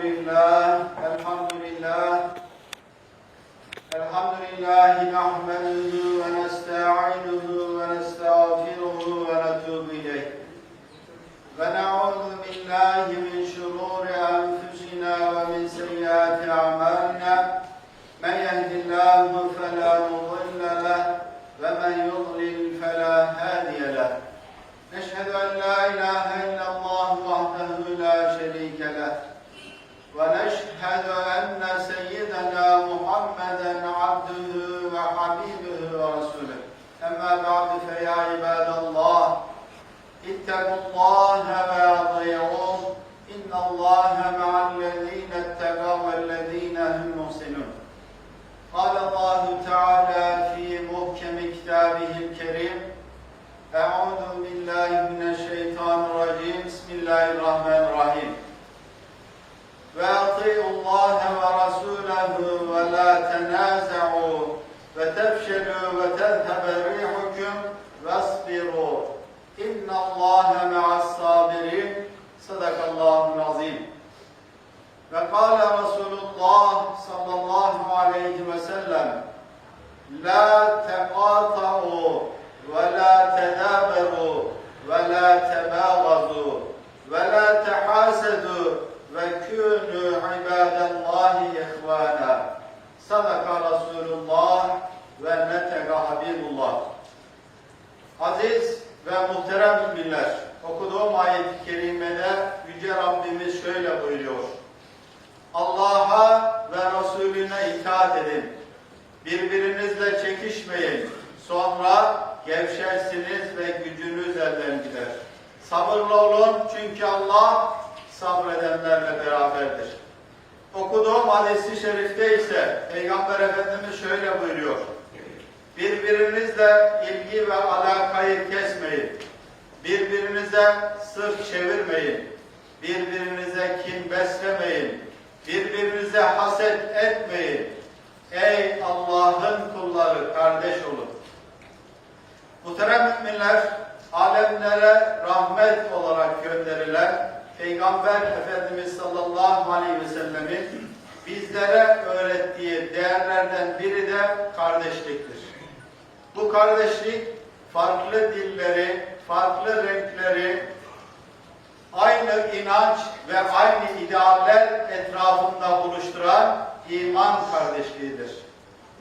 لله الحمد لله الحمد لله نحمده ونستعينه ونستغفره ونتوب إليه ونعوذ بالله من شرور أنفسنا ومن سيئات أعمالنا من يهد الله فلا مضل له ومن يضلل فلا هادي له نشهد أن لا إله إلا عباد الله اتقوا الله وأطيعوه Yüce Rabbimiz şöyle buyuruyor. Allah'a ve Resulüne itaat edin. Birbirinizle çekişmeyin. Sonra gevşersiniz ve gücünüz elden gider. Sabırlı olun çünkü Allah sabredenlerle beraberdir. Okuduğum hadisi şerifte ise Peygamber Efendimiz şöyle buyuruyor. Birbirinizle ilgi ve alakayı kesmeyin. Birbirinize sırt çevirmeyin. Birbirinize kin beslemeyin. Birbirinize haset etmeyin. Ey Allah'ın kulları kardeş olun. Muhterem müminler, alemlere rahmet olarak gönderilen Peygamber Efendimiz sallallahu aleyhi ve sellemin bizlere öğrettiği değerlerden biri de kardeşliktir. Bu kardeşlik farklı dilleri, farklı renkleri, aynı inanç ve aynı idealler etrafında buluşturan iman kardeşliğidir.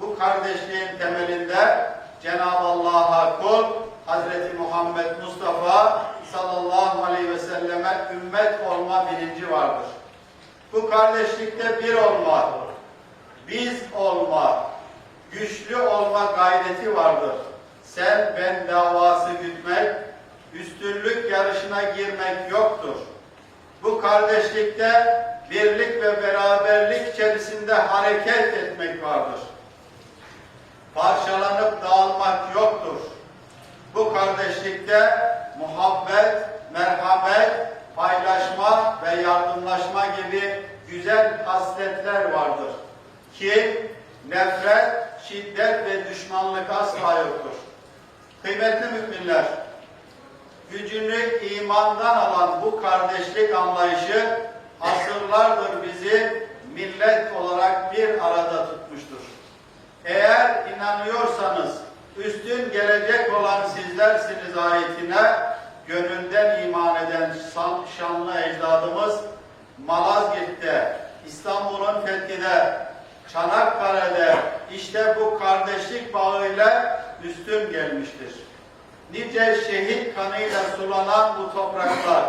Bu kardeşliğin temelinde Cenab-ı Allah'a kul, Hazreti Muhammed Mustafa sallallahu aleyhi ve selleme ümmet olma bilinci vardır. Bu kardeşlikte bir olma, biz olma, güçlü olma gayreti vardır. Sen ben davası gütmek, üstünlük yarışına girmek yoktur. Bu kardeşlikte birlik ve beraberlik içerisinde hareket etmek vardır. Parçalanıp dağılmak yoktur. Bu kardeşlikte muhabbet, merhamet, paylaşma ve yardımlaşma gibi güzel hasletler vardır. Ki nefret, şiddet ve düşmanlık asla yoktur. Kıymetli müminler, gücünü imandan alan bu kardeşlik anlayışı asırlardır bizi millet olarak bir arada tutmuştur. Eğer inanıyorsanız üstün gelecek olan sizlersiniz ayetine gönülden iman eden şanlı ecdadımız Malazgirt'te, İstanbul'un fethinde, Çanakkale'de işte bu kardeşlik bağıyla üstün gelmiştir. Nice şehit kanıyla sulanan bu topraklar,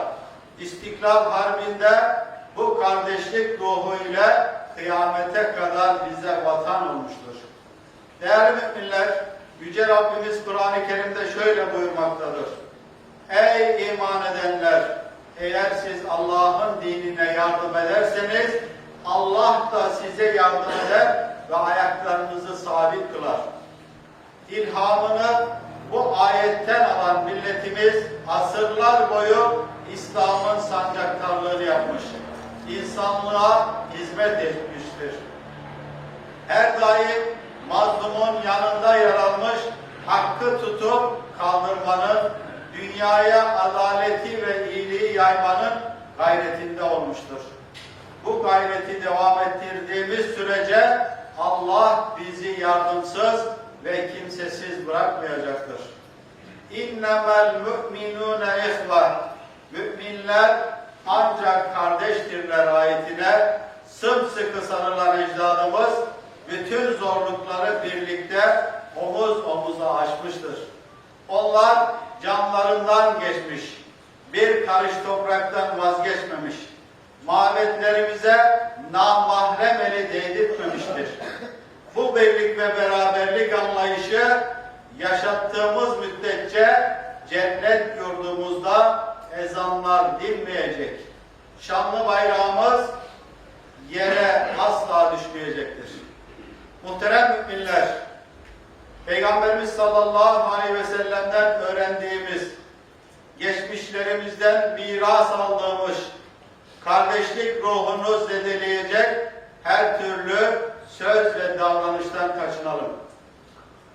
İstiklal Harbi'nde bu kardeşlik ruhuyla kıyamete kadar bize vatan olmuştur. Değerli müminler, Yüce Rabbimiz Kur'an-ı Kerim'de şöyle buyurmaktadır. Ey iman edenler! Eğer siz Allah'ın dinine yardım ederseniz, Allah da size yardım eder ve ayaklarınızı sabit kılar. İlhamını bu ayetten alan milletimiz asırlar boyu İslam'ın sancaktarlığını yapmış. İnsanlığa hizmet etmiştir. Her daim mazlumun yanında yer almış, hakkı tutup kaldırmanın, dünyaya adaleti ve iyiliği yaymanın gayretinde olmuştur. Bu gayreti devam ettirdiğimiz sürece Allah bizi yardımsız ve kimsesiz bırakmayacaktır. İnnemel müminune ihve. Müminler ancak kardeştirler ayetine sımsıkı sarılan ecdadımız bütün zorlukları birlikte omuz omuza aşmıştır. Onlar canlarından geçmiş, bir karış topraktan vazgeçmemiş, mabetlerimize namahrem eli değdirtmemiştir. Bu birlik ve anlayışı yaşattığımız müddetçe cennet yurdumuzda ezanlar dinmeyecek. Şanlı bayrağımız yere asla düşmeyecektir. Muhterem müminler, Peygamberimiz sallallahu aleyhi ve sellem'den öğrendiğimiz, geçmişlerimizden miras aldığımız, kardeşlik ruhunu zedeleyecek her türlü söz ve davranıştan kaçınalım.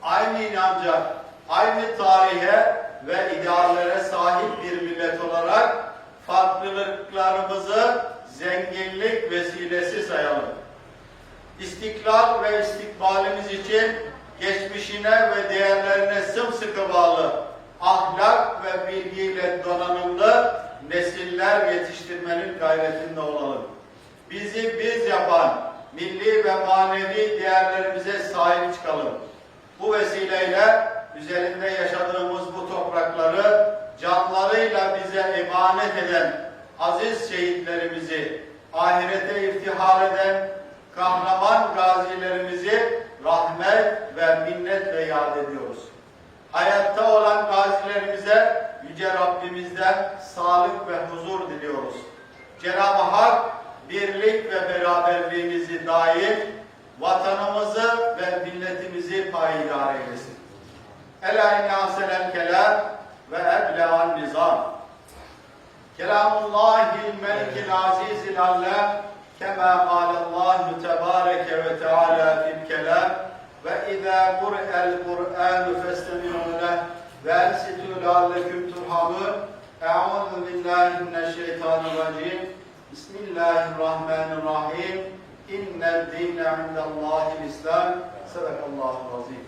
Aynı inanca, aynı tarihe ve ideallere sahip bir millet olarak farklılıklarımızı zenginlik vesilesi sayalım. İstiklal ve istikbalimiz için geçmişine ve değerlerine sımsıkı bağlı, ahlak ve bilgiyle donanımlı nesiller yetiştirmenin gayretinde olalım. Bizi biz yapan milli ve manevi değerlerimize sahip çıkalım. Bu vesileyle üzerinde yaşadığımız bu toprakları canlarıyla bize emanet eden aziz şehitlerimizi, ahirete iftihar eden kahraman gazilerimizi rahmet ve minnetle yad ediyoruz. Hayatta olan gazilerimize Yüce Rabbimizden sağlık ve huzur diliyoruz. Cenab-ı Hak birlik ve beraberliğimizi daim, vatanımızı ve milletimizi payidar eylesin. Ela inne aselel kelam ve eble'an nizam. Kelamullahil melikil azizil allem kema kâlallahu tebâreke ve teâlâ fil kelam ve izâ kur'el kur'ânu festemi'û leh ve ensitû lealleküm turhamûn Eûzu billahi mineşşeytanirracim Bismillahirrahmanirrahim İnnel dîne indallâhil islam. Sadakallahu azim.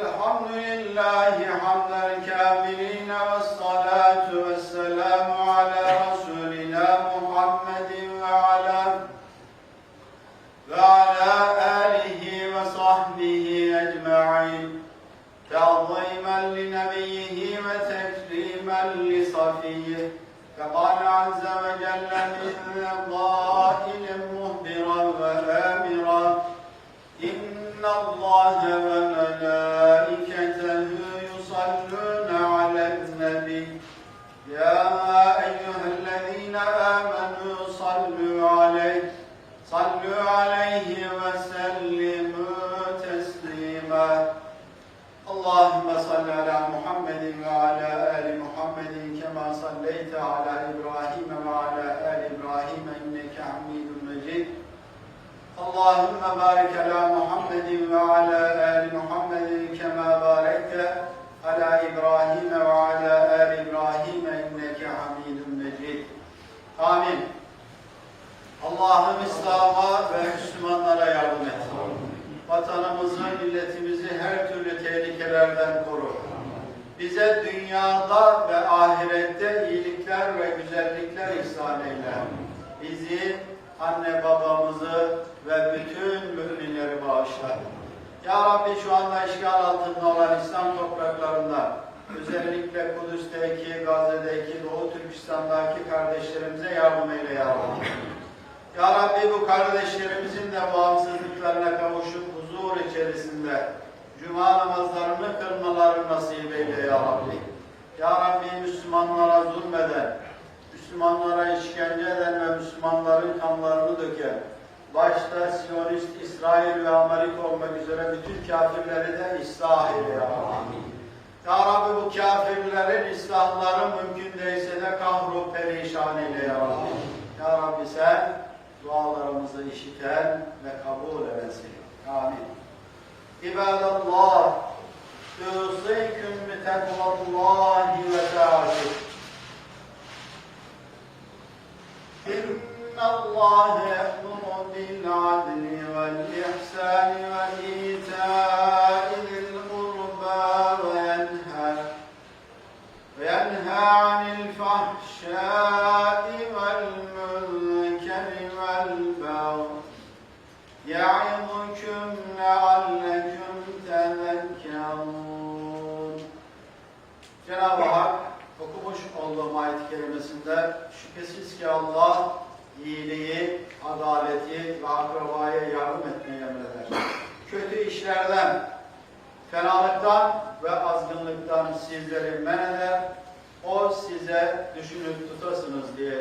Elhamdülillahi hamdel kâmilîne ve لصفيه فقال عز وجل من قائل مهبرا وآمرا إن الله وملائكته يصلون على النبي يا أيها الذين آمنوا صلوا عليه صلوا عليه وسلموا تسليما اللهم صل على محمد وعلى آل محمد كما صليت على إبراهيم وعلى آل إبراهيم إنك حميد مجيد اللهم بارك على محمد وعلى آل محمد كما باركت على إبراهيم وعلى آل إبراهيم إنك حميد مجيد آمين Allah'ım İslam'a ve Müslümanlara yardım et. Vatanımızı, milletimizi her türlü tehlikelerden koru. Bize dünyada ve ahirette iyilikler ve güzellikler ihsan eyle. Bizi, anne babamızı ve bütün müminleri bağışla. Ya Rabbi şu anda işgal altında olan İslam topraklarında özellikle Kudüs'teki, Gazze'deki, Doğu Türkistan'daki kardeşlerimize yardım eyle ya Rabbi. Ya Rabbi bu kardeşlerimizin de bağımsızlıklarına kavuşup huzur içerisinde cuma namazlarını kılmaları nasip eyle ya Rabbi. Ya Rabbi Müslümanlara zulmeden, Müslümanlara işkence eden ve Müslümanların kanlarını döken, başta Siyonist, İsrail ve Amerika olmak üzere bütün kafirleri de ıslah eyle ya Rabbi. Ya Rabbi bu kafirlerin ıslahları mümkün değilse de kahrolsun perişan eyle ya Rabbi. Ya Rabbi sen dualarımızı işiten ve kabul edesin. Amin. İbadallah, Yusikum bi tekvallahi ve ta'atih. إن الله يأمر بالعدل والإحسان وإيتاء olduğum ayet-i kerimesinde şüphesiz ki Allah iyiliği, adaleti ve akrabaya yardım etmeyi emreder. Kötü işlerden, fenalıktan ve azgınlıktan sizleri men eder. O size düşünüp tutasınız diye